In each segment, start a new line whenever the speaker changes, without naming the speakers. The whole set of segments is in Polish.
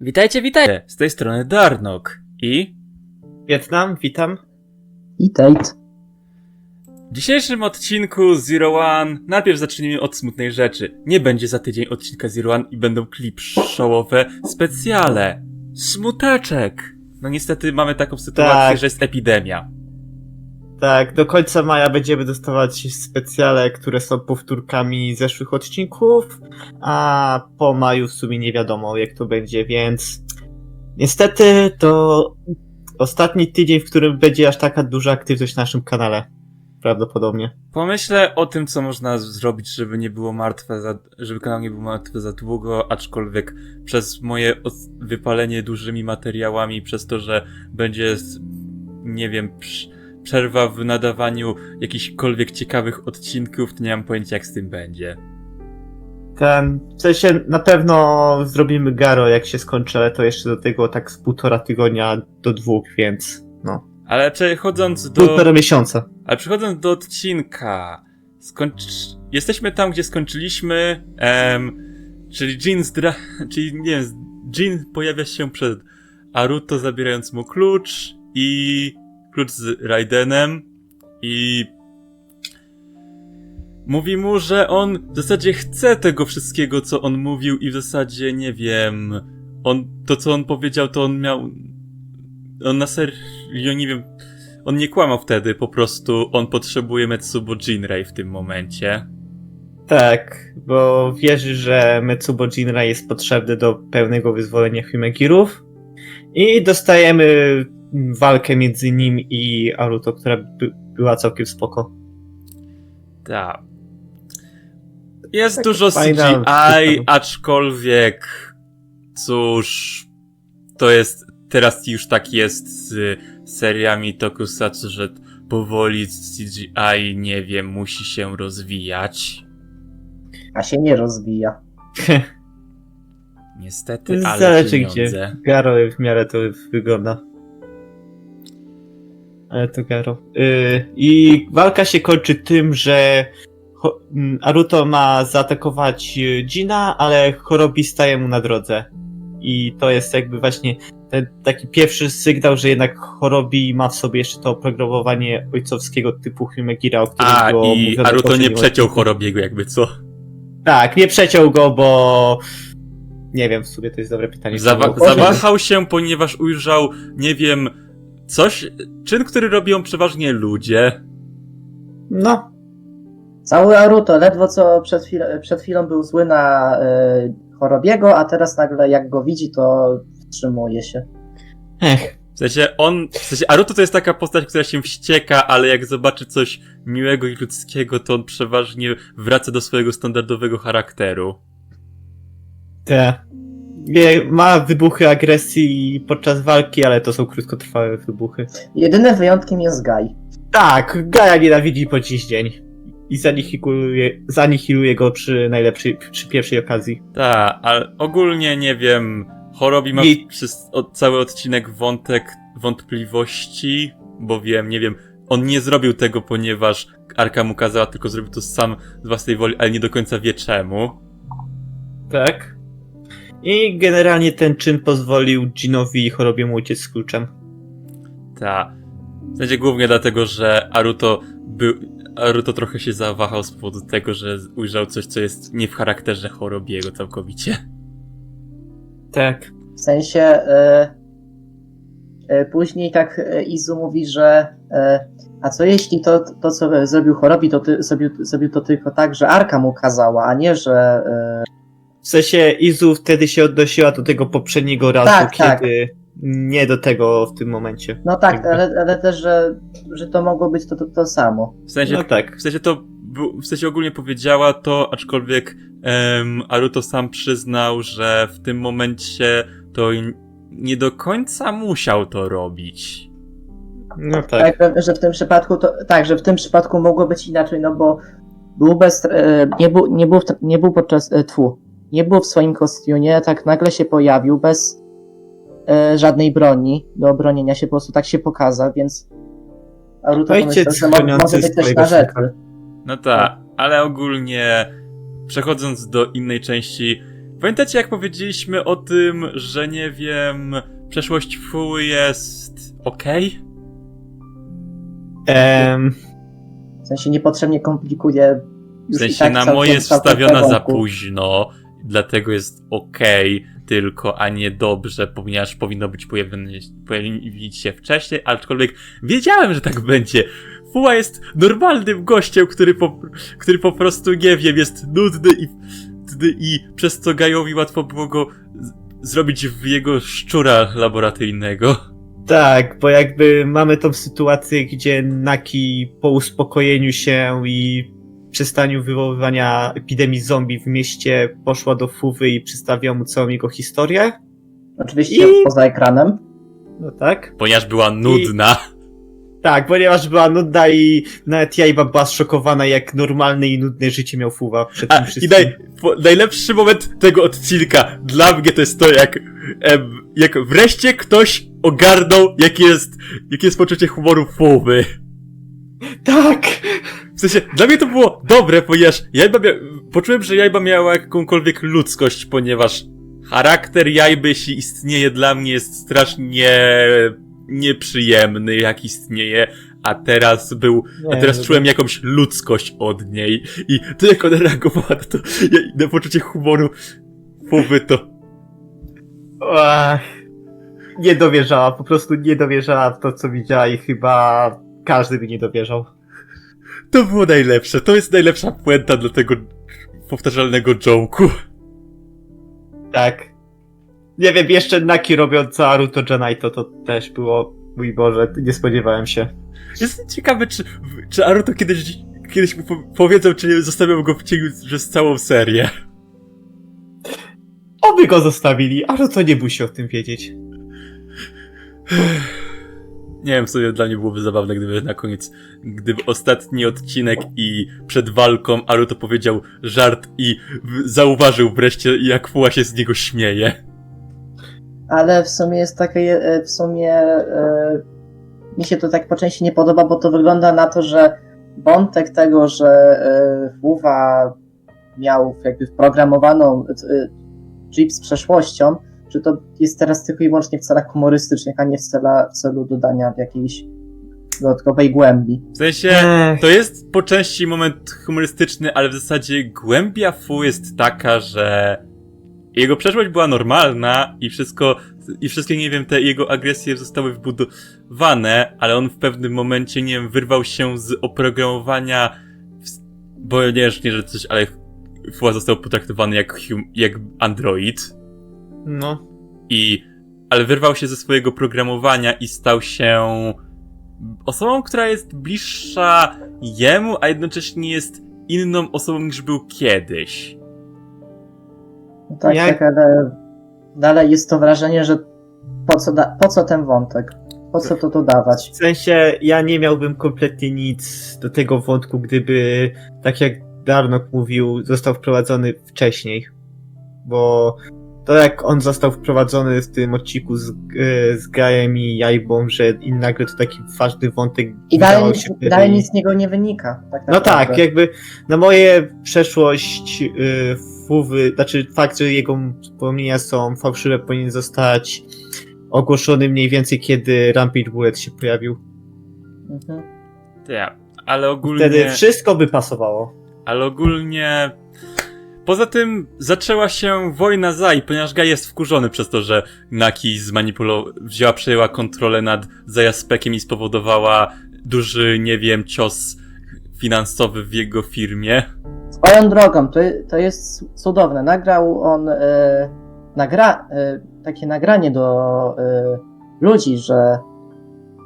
Witajcie, witajcie! Z tej strony Darnok i
Wietnam, witam.
I Tate.
w dzisiejszym odcinku Zero One najpierw zacznijmy od smutnej rzeczy. Nie będzie za tydzień odcinka Zero One i będą klip showowe specjale. Smuteczek! No niestety mamy taką sytuację,
Tak.
że jest epidemia.
Tak, do końca maja będziemy dostawać specjale, które są powtórkami zeszłych odcinków, a po maju w sumie nie wiadomo jak to będzie, więc niestety to ostatni tydzień, w którym będzie aż taka duża aktywność na naszym kanale. Prawdopodobnie.
Pomyślę o tym, co można zrobić, żeby nie było martwe, za, żeby kanał nie był martwy za długo, aczkolwiek przez moje wypalenie dużymi materiałami, przez to, że będzie, nie wiem, przy, przerwa w nadawaniu jakichkolwiek ciekawych odcinków, to nie mam pojęcia, jak z tym będzie.
Ten, w sensie na pewno zrobimy Garo jak się skończy, ale to jeszcze do tego tak z półtora tygodnia do dwóch, więc no.
Ale przechodząc do...
Półtora miesiąca.
Ale przechodząc do odcinka, skończ... jesteśmy tam, gdzie skończyliśmy, em, czyli Jin zdra... czyli nie wiem, Jin pojawia się przed Aruto zabierając mu klucz i klucz z Raidenem i mówi mu, że on w zasadzie chce tego wszystkiego, co on mówił i w zasadzie, nie wiem, on, to co on powiedział, to on miał, on na serio, nie wiem, on nie kłamał wtedy, po prostu on potrzebuje Metsubo Jinrei w tym momencie.
Tak, bo wierzy, że Metsubo Jinra jest potrzebny do pełnego wyzwolenia Himegirów i dostajemy walkę między nim i Aruto, która by, była całkiem spoko.
Tak. Jest
Tak
dużo CGI, aczkolwiek cóż, to jest, teraz już tak jest z seriami Tokusatsu, że powoli CGI, nie wiem, musi się rozwijać.
A się nie rozwija.
Niestety, ale
Zależy
pieniądze.
gdzie. Garo w miarę to wygląda. Ale to Garo. Yy, I walka się kończy tym, że Aruto ma zaatakować y, Jina, ale Chorobi staje mu na drodze. I to jest jakby właśnie ten taki pierwszy sygnał, że jednak Chorobi ma w sobie jeszcze to oprogramowanie ojcowskiego typu Hymegira, o którym
A,
było
i Aruto nie przeciął. Chorobiego, jakby co?
Tak, nie przeciął go, bo... Nie wiem, w sumie to jest dobre pytanie.
Zawa- zawahał się, ponieważ ujrzał, nie wiem, coś, czyn, który robią przeważnie ludzie.
No,
Cały Aruto, ledwo co przed, chwil przed chwilą był zły na y, Chorobiego, a teraz nagle jak go widzi, to wstrzymuje się.
ech.
W sensie on, w sensie Aruto to jest taka postać, która się wścieka, ale jak zobaczy coś miłego i ludzkiego, to on przeważnie wraca do swojego standardowego charakteru.
Te. Wie, ma wybuchy agresji podczas walki, ale to są krótkotrwałe wybuchy.
Jedynym wyjątkiem jest Guy.
Tak, Gaja nienawidzi po dziś dzień. I zanihiluje, zanihiluje go przy najlepszej, przy pierwszej okazji.
Tak, ale ogólnie nie wiem, Chorobi ma
I-
przez cały odcinek wątek wątpliwości, bo wiem, nie wiem, on nie zrobił tego, ponieważ Arka mu kazała, tylko zrobił to sam z własnej woli, ale nie do końca wie czemu.
Tak. I generalnie ten czyn pozwolił Jinowi i chorobie mu uciec z kluczem.
Ta. W sensie głównie dlatego, że Aruto był. Aruto trochę się zawahał z powodu tego, że ujrzał coś, co jest nie w charakterze Chorobiego całkowicie.
Tak.
W sensie y, y, później tak y, Izu mówi, że y, a co jeśli to, to co zrobił Chorobi, to ty, zrobił, zrobił to tylko tak, że Arka mu kazała, a nie, że y,
W sensie Izu wtedy się odnosiła do tego poprzedniego razu,
Tak, tak.
kiedy nie do tego w tym momencie.
no tak,
Jakby.
ale, ale też, że, że to mogło być to, to, to samo.
W sensie,
No tak.
w sensie to. był- W sensie ogólnie powiedziała to, aczkolwiek em, Aruto sam przyznał, że w tym momencie to i- nie do końca musiał to robić.
No tak.
Tak, że w tym przypadku to, tak, że w tym przypadku mogło być inaczej, no bo był bez, e, nie był, nie był, w, nie był podczas, e, tfu, nie był w swoim kostiumie, tak nagle się pojawił bez e, żadnej broni do obronienia się, po prostu tak się pokazał, więc Aruto
Ojciec
pomyślał, że mo, może być coś na rzeczy.
No tak, ale ogólnie przechodząc do innej części, Pamiętacie, jak powiedzieliśmy o tym, że nie wiem, przeszłość Fuły jest okej?
Em,
W sensie niepotrzebnie komplikuje.
W
już i
sensie
tak
na moje jest wstawiona za późno, dlatego jest okej tylko, a nie dobrze, ponieważ powinno być pojawić się wcześniej, aczkolwiek wiedziałem, że tak będzie. Fuła jest normalnym gościem, który po, który po prostu, nie wiem, jest nudny i, i przez co Gajowi łatwo było go zrobić w jego szczura laboratoryjnego.
tak, bo jakby mamy tą sytuację, gdzie Naki po uspokojeniu się i przestaniu wywoływania epidemii zombie w mieście poszła do Fuwy i przedstawiła mu całą jego historię.
Oczywiście
I-
poza ekranem.
No tak.
Ponieważ była nudna.
Tak, ponieważ była nudna i nawet Jajba była zszokowana, jak normalne i nudne życie miał Fuwa przed
A,
tym
i
wszystkim.
naj, po, najlepszy moment tego odcinka dla mnie to jest to, jak, em, jak wreszcie ktoś ogarnął, jakie jest, jakie jest poczucie humoru Fuwy.
Tak!
W sensie, dla mnie to było dobre, ponieważ Jajba mia... poczułem, że Jajba miała jakąkolwiek ludzkość, ponieważ charakter Jajby, jeśli istnieje dla mnie, jest strasznie nieprzyjemny, jak istnieje, a teraz był a teraz czułem jakąś ludzkość od niej. I to jak ona reagowała na to, na poczucie humoru Fuwy to...
Ach, nie dowierzała, po prostu nie dowierzała w to, co widziała i chyba każdy by nie dowierzał.
To było najlepsze. To jest najlepsza puenta dla tego powtarzalnego joke'u.
Tak. Nie wiem, jeszcze Naki robiąca Aruto Janai, to, też było, mój Boże, nie spodziewałem się.
Jestem ciekawy, czy, czy Aruto kiedyś, kiedyś mu po- powiedzą, czy nie zostawią go w cieniu przez całą serię.
Oby go zostawili, Aruto nie musi o tym wiedzieć.
Nie wiem, w dla mnie byłoby zabawne, gdyby na koniec, gdyby ostatni odcinek i przed walką Aruto powiedział żart i zauważył wreszcie, jak Fuła się z niego śmieje.
Ale w sumie jest takie, e, w sumie e, mi się to tak po części nie podoba, bo to wygląda na to, że wątek tego, że e, Fuwa miał jakby wprogramowaną e, chip z przeszłością, że to jest teraz tylko i wyłącznie w celach humorystycznych, a nie w, cela, w celu dodania jakiejś dodatkowej głębi.
W sensie, to jest po części moment humorystyczny, ale w zasadzie głębia Fu jest taka, że jego przeszłość była normalna i wszystko, i wszystkie, nie wiem, te jego agresje zostały wbudowane, ale on w pewnym momencie, nie wiem, wyrwał się z oprogramowania, w- bo nie wiem, nie, że coś, ale Fu został potraktowany jak, hum, jak android
no.
i, ale wyrwał się ze swojego programowania i stał się osobą, która jest bliższa jemu, a jednocześnie jest inną osobą niż był kiedyś.
No tak,
Jak-
tak, ale dalej jest to wrażenie, że po co, da, po co ten wątek? Po co to dodawać?
W sensie, ja nie miałbym kompletnie nic do tego wątku, gdyby, tak jak Darnok mówił, został wprowadzony wcześniej. Bo to jak on został wprowadzony w tym odcinku z, e, z Gajem i Jajbą, że i nagle to taki ważny wątek
I dalej,
się wtedy
dalej nic z niego nie wynika. Tak
No tak, jakby na moje przeszłość y, Fuwy, znaczy fakt, że jego wspomnienia są fałszywe, powinien zostać ogłoszony mniej więcej, kiedy Rampage Bullet się pojawił.
Mhm.
Tak, ale ogólnie...
Wtedy wszystko by pasowało.
Ale ogólnie... Poza tym zaczęła się wojna Zai, ponieważ Gai jest wkurzony przez to, że Naki wzięła, przejęła kontrolę nad Zajaspekiem i spowodowała duży, nie wiem, cios finansowy w jego firmie.
Swoją drogą, to, to jest cudowne. Nagrał on e, nagra, e, takie nagranie do e, ludzi, że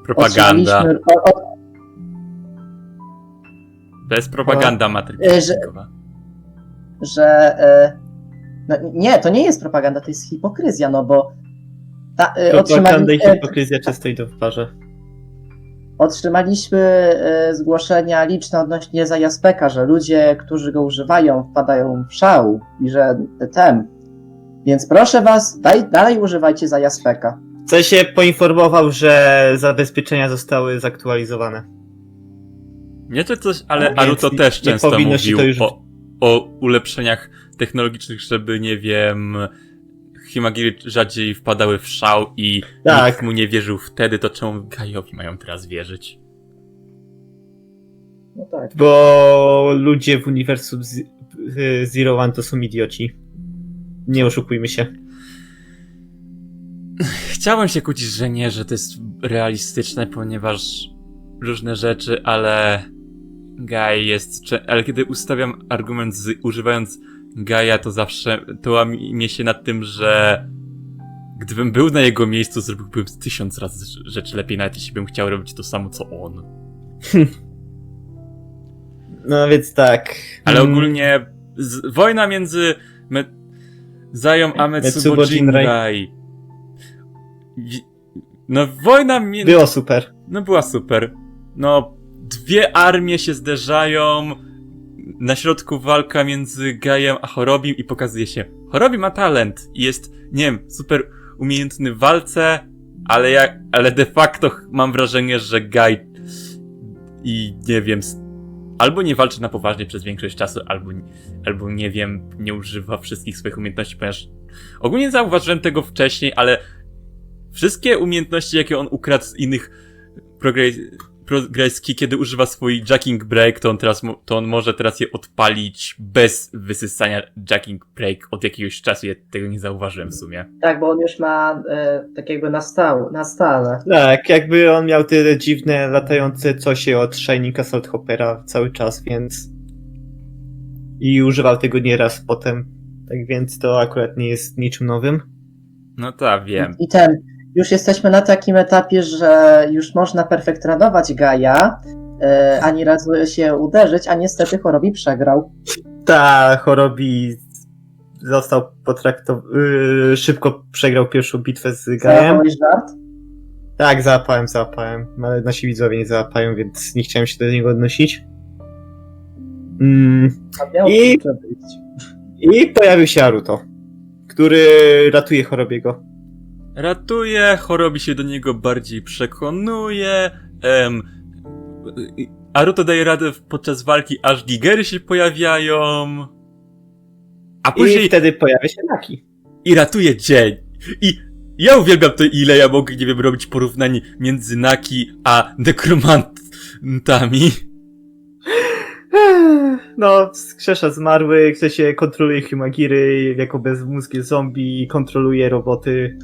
Propaganda.
O, o,
To jest propaganda matrycznikowa.
Że e, no, nie, to nie jest propaganda, to jest hipokryzja, no bo ta,
Propaganda i hipokryzja często idą w parze.
otrzymaliśmy e, zgłoszenia liczne odnośnie Zajaspeka, że ludzie, którzy go używają, wpadają w szał i że tem. Więc proszę was, daj, dalej używajcie Zajaspeka.
W sensie poinformował, że zabezpieczenia zostały zaktualizowane.
Nie to coś, ale Aruto też
nie
często
powinno się
mówił
to już-
o, o ulepszeniach technologicznych, żeby, nie wiem, Himagiry rzadziej wpadały w szał i
Tak.
nikt mu nie wierzył wtedy, to czemu Gaiowi mają teraz wierzyć?
No tak.
Bo ludzie w uniwersum Zero One to są idioci. Nie oszukujmy się.
Chciałem się kłócić, że nie, że to jest realistyczne, ponieważ różne rzeczy, ale Guy jest. Ale kiedy ustawiam argument z, używając Gaia, to zawsze to łamie się nad tym, że gdybym był na jego miejscu, zrobiłbym tysiąc razy rzeczy lepiej, nawet jeśli bym chciał robić to samo co on.
No więc tak.
Ale
Mm,
ogólnie z, wojna między Me, Zają a Metsubo
Jinrai.
No wojna między...
Było super.
No była super. No, dwie armie się zderzają, na środku walka między Gajem a Chorobim i pokazuje się, Chorobi ma talent i jest, nie wiem, super umiejętny w walce, ale ja, ale de facto mam wrażenie, że Gaj i nie wiem, albo nie walczy na poważnie przez większość czasu, albo, albo nie wiem, nie używa wszystkich swoich umiejętności, ponieważ ogólnie nie zauważyłem tego wcześniej, ale wszystkie umiejętności, jakie on ukradł z innych progre- progreski, kiedy używa swój jacking break, to on teraz, to on może teraz je odpalić bez wysysania jacking break od jakiegoś czasu. Ja tego nie zauważyłem w sumie.
Tak, bo on już ma e, tak jakby na, stał, na stale.
Tak, jakby on miał te dziwne, latające cosie od Shining Assault Hoppera cały czas, więc... I używał tego nieraz potem. Tak więc to akurat nie jest niczym nowym.
No tak, wiem.
I ten, już jesteśmy na takim etapie, że już można perfektronować Gaia, e, ani razu się uderzyć, a niestety chorobi przegrał.
Ta chorobi został potraktowany... Yy, szybko przegrał pierwszą bitwę z Gajem.
Załapałeś żart?
Tak, załapałem, załapałem, ale nasi widzowie nie załapają, więc nie chciałem się do niego odnosić. Mm, I-. I pojawił się Aruto, który ratuje chorobiego.
Ratuje, chorobi się do niego bardziej przekonuje. Em, Aruto daje radę podczas walki, aż gigery się pojawiają. A później
I wtedy pojawia się Naki.
i ratuje dzień. I ja uwielbiam to, ile ja mogę, nie wiem, robić porównań między Naki a nekromantami.
No, skrzesza zmarłych, chce się kontroluje Himagiry jako bezmózgie zombie, kontroluje roboty.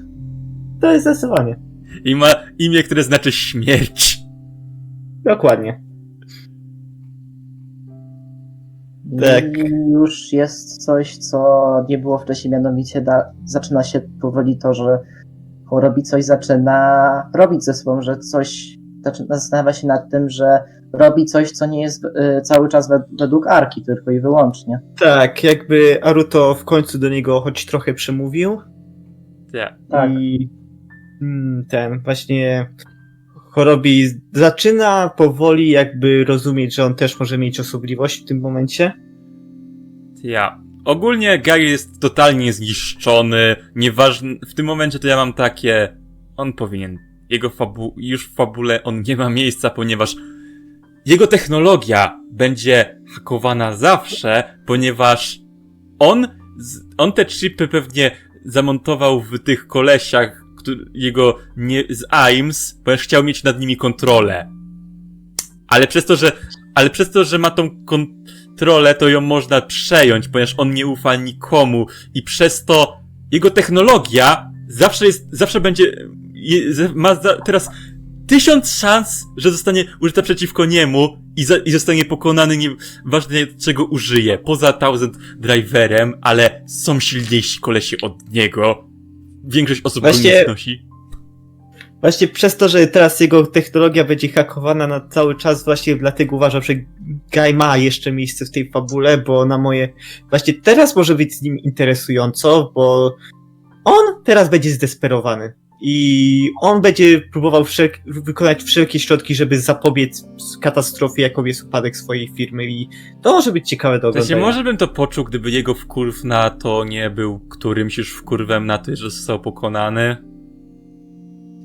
To jest zdecydowanie.
I ma imię, które znaczy śmierć.
Dokładnie. Tak.
I już jest coś, co nie było wcześniej, mianowicie da, zaczyna się powoli to, że chorobi coś zaczyna robić ze sobą, że coś zaczyna zastanawia się nad tym, że robi coś, co nie jest y, cały czas wed według Arki, tylko i wyłącznie.
Tak, jakby Aruto w końcu do niego choć trochę przemówił.
Tak.
Tak.
I ten właśnie chorobi zaczyna powoli jakby rozumieć, że on też może mieć osobliwość w tym momencie.
Ja. Ogólnie Gary jest totalnie zniszczony. Nieważne. W tym momencie to ja mam takie. On powinien. Jego fabu. Już w fabule on nie ma miejsca, ponieważ jego technologia będzie hakowana zawsze, ponieważ on. On te chipy pewnie zamontował w tych kolesiach, jego nie, z AIMS, ponieważ chciał mieć nad nimi kontrolę. Ale przez to, że. Ale przez to, że ma tą kontrolę, to ją można przejąć, ponieważ on nie ufa nikomu i przez to jego technologia zawsze jest, zawsze będzie, ma za, teraz tysiąc szans, że zostanie użyta przeciwko niemu i, za, i zostanie pokonany, nieważne czego użyje, poza Thousand Driverem, ale są silniejsi kolesi od niego. Większość osób go
Właśnie-
nie znosi.
Właśnie przez to, że teraz jego technologia będzie hakowana na cały czas, właśnie dlatego uważam, że Guy ma jeszcze miejsce w tej fabule, bo na moje... Właśnie teraz może być z nim interesująco, bo on teraz będzie zdesperowany. I on będzie próbował wszelk- wykonać wszelkie środki, żeby zapobiec katastrofie, jaką jest upadek swojej firmy i to może być ciekawe do
W sensie,
oglądania.
może bym to poczuł, gdyby jego wkurw na to nie był którymś już wkurwem na to, że został pokonany.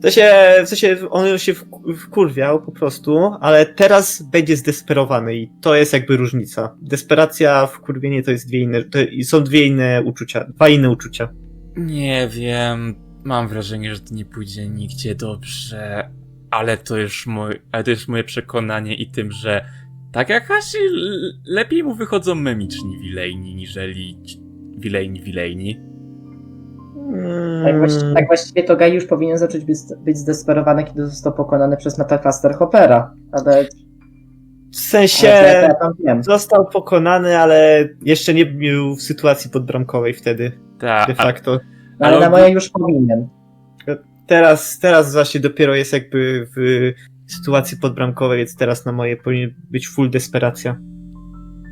To się, w sensie on się wk- wkurwiał po prostu, ale teraz będzie zdesperowany i to jest jakby różnica. Desperacja, wkurwienie to jest dwie inne, to są dwie inne uczucia, dwa inne uczucia.
Nie wiem. Mam wrażenie, że to nie pójdzie nigdzie dobrze. Ale to już mój, ale to jest moje przekonanie i tym, że tak jak Hashi, lepiej mu wychodzą memiczni wilejni, niżeli wilejni wilejni.
Tak,
Mm,
właściwie, tak właściwie to Gai już powinien zacząć być, być zdesperowany, kiedy został pokonany przez Metacaster Hoppera. Ale
W sensie
ale ja
został pokonany, ale jeszcze nie był w sytuacji podbramkowej wtedy,
Tak,
de facto.
Ale
ale
na moje już powinien.
Teraz, teraz właśnie dopiero jest jakby w sytuacji podbramkowej, więc teraz na moje powinien być full desperacja.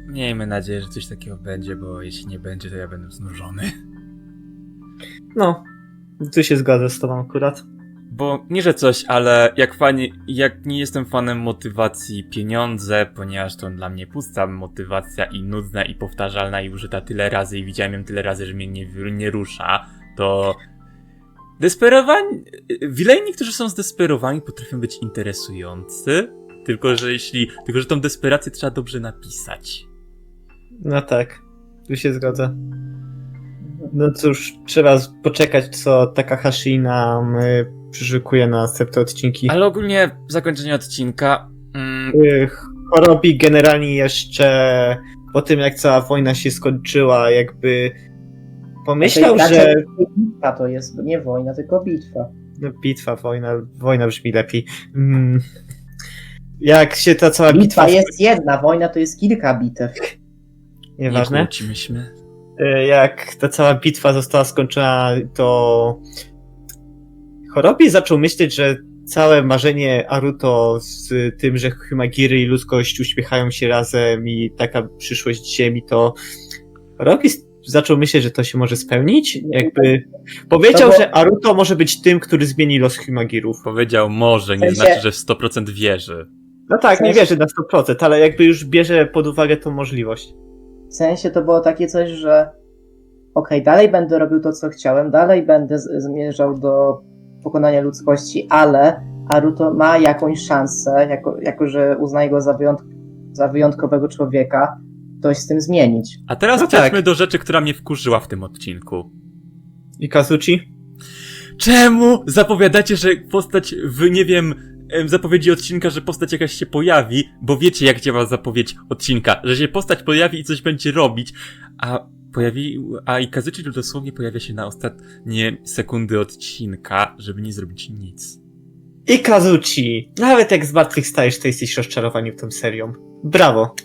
miejmy nadzieję, że coś takiego będzie, bo jeśli nie będzie, to ja będę znużony.
No, tu się zgadzam z tobą akurat.
Bo nie, że coś, ale jak fani, jak nie jestem fanem motywacji pieniądze, ponieważ to dla mnie pusta motywacja i nudna i powtarzalna i użyta tyle razy i widziałem ją tyle razy, że mnie nie, nie rusza, to desperowani, wilejni, którzy są zdesperowani potrafią być interesujący, tylko że jeśli, tylko że tą desperację trzeba dobrze napisać.
No tak, tu się zgodzę. No cóż, trzeba poczekać, co Takahashi nam y, przyszykuje na następne odcinki.
Ale ogólnie zakończenie odcinka, mm,
Y, Chorobi generalnie jeszcze po tym, jak cała wojna się skończyła, jakby pomyślał,
Znaczy,
że
Bitwa to jest nie wojna, tylko bitwa.
no, bitwa, wojna, wojna brzmi lepiej. Mm. Jak się ta cała bitwa...
Bitwa jest jedna, wojna to jest kilka bitew.
nie
Nieważne.
kłócimy się.
Y, jak ta cała bitwa została skończona, to Chorobi zaczął myśleć, że całe marzenie Aruto z tym, że Hymagiry i ludzkość uśmiechają się razem i taka przyszłość Ziemi, to Chorobi s- zaczął myśleć, że to się może spełnić. Jakby powiedział,
No bo-
że Aruto może być tym, który zmieni los Hymagirów.
Powiedział może, nie
W sensie-
znaczy, że w 100% wierzy.
No tak,
W
nie wierzy na 100%, ale jakby już bierze pod uwagę tą możliwość.
W sensie to było takie coś, że okej, dalej będę robił to, co chciałem, dalej będę zmierzał do pokonania ludzkości, ale Aruto ma jakąś szansę, jako, jako że uznaje go za, wyjątk za wyjątkowego człowieka, coś z tym zmienić.
A teraz
No
przejdźmy
tak.
do rzeczy, która mnie wkurzyła w tym odcinku.
I Kazuchi?
Czemu zapowiadacie, że postać w, nie wiem, em, zapowiedzi odcinka, że postać jakaś się pojawi, bo wiecie jak działa zapowiedź odcinka, że się postać pojawi i coś będzie robić, a pojawi, a i Kazuchi dosłownie pojawia się na ostatnie sekundy odcinka, żeby nie zrobić nic.
I Kazuchi. Nawet jak zmartwychwstajesz, to jesteś rozczarowani tą serią. Brawo.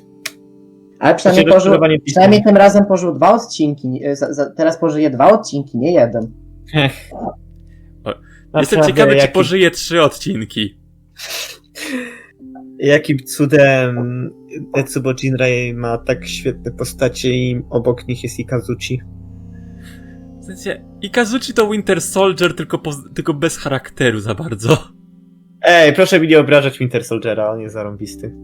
Ale przynajmniej,
Znaczy,
pożył, przynajmniej tym razem pożył dwa odcinki, za, za, teraz pożyje dwa odcinki, nie jeden.
Jestem
Naprawdę,
ciekawy, czy pożyje trzy odcinki.
jakim cudem Etsubo Jinrai ma tak świetne postacie i obok nich jest i Kazuchi.
W sensie, i Kazuchi to Winter Soldier, tylko, poz- tylko bez charakteru za bardzo.
Ej, proszę mi nie obrażać Winter Soldiera, on jest zarąbisty.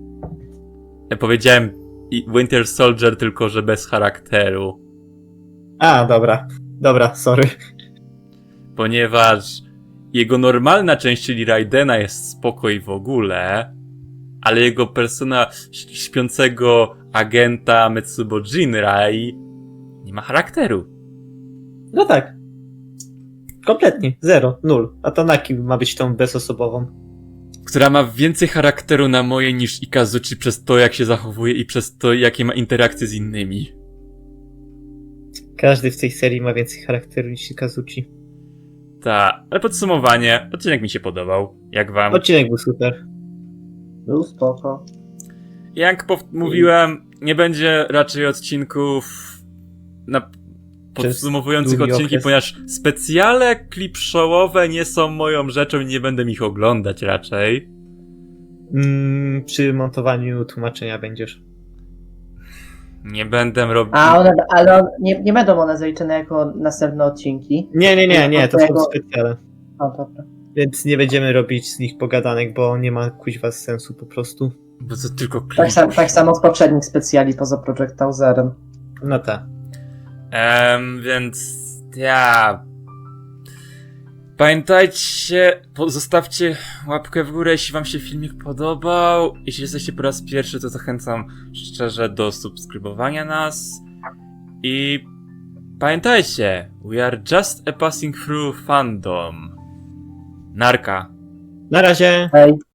Ja powiedziałem i Winter Soldier, tylko że bez charakteru.
A, dobra. Dobra, sorry.
Ponieważ jego normalna część, czyli Raidena jest spokoj w ogóle, ale jego persona śpiącego agenta Metsubo Jinrai nie ma charakteru.
No tak. Kompletnie. Zero. Nul. A Tanaki ma być tą bezosobową.
Która ma więcej charakteru na moje niż Ikazuchi przez to, jak się zachowuje i przez to, jakie ma interakcje z innymi.
Każdy w tej serii ma więcej charakteru niż Kazuchi.
Ta, ale podsumowanie, odcinek mi się podobał. Jak wam?
Odcinek był super.
Był spoko.
Jak pow- mówiłem, nie będzie raczej odcinków na podsumowujących odcinki,
okres.
ponieważ specjale klip showowe nie są moją rzeczą i nie będę ich oglądać raczej.
Mm, przy montowaniu tłumaczenia będziesz.
Nie będę robił.
A one, ale on, nie, nie będą one zaliczone jako następne odcinki.
Nie, nie, nie, nie, to są specjale.
O, dobra.
Więc nie będziemy robić z nich pogadanek, bo nie ma kuźwa sensu po prostu.
Bo to tylko klip.
Tak, tak samo z poprzednich specjali poza Project Hauserem.
No tak.
Em, więc ja. Pamiętajcie, zostawcie łapkę w górę, jeśli wam się filmik podobał. Jeśli jesteście po raz pierwszy, to zachęcam szczerze do subskrybowania nas. I pamiętajcie, we are just a passing through fandom. Narka.
Na razie.
Hej.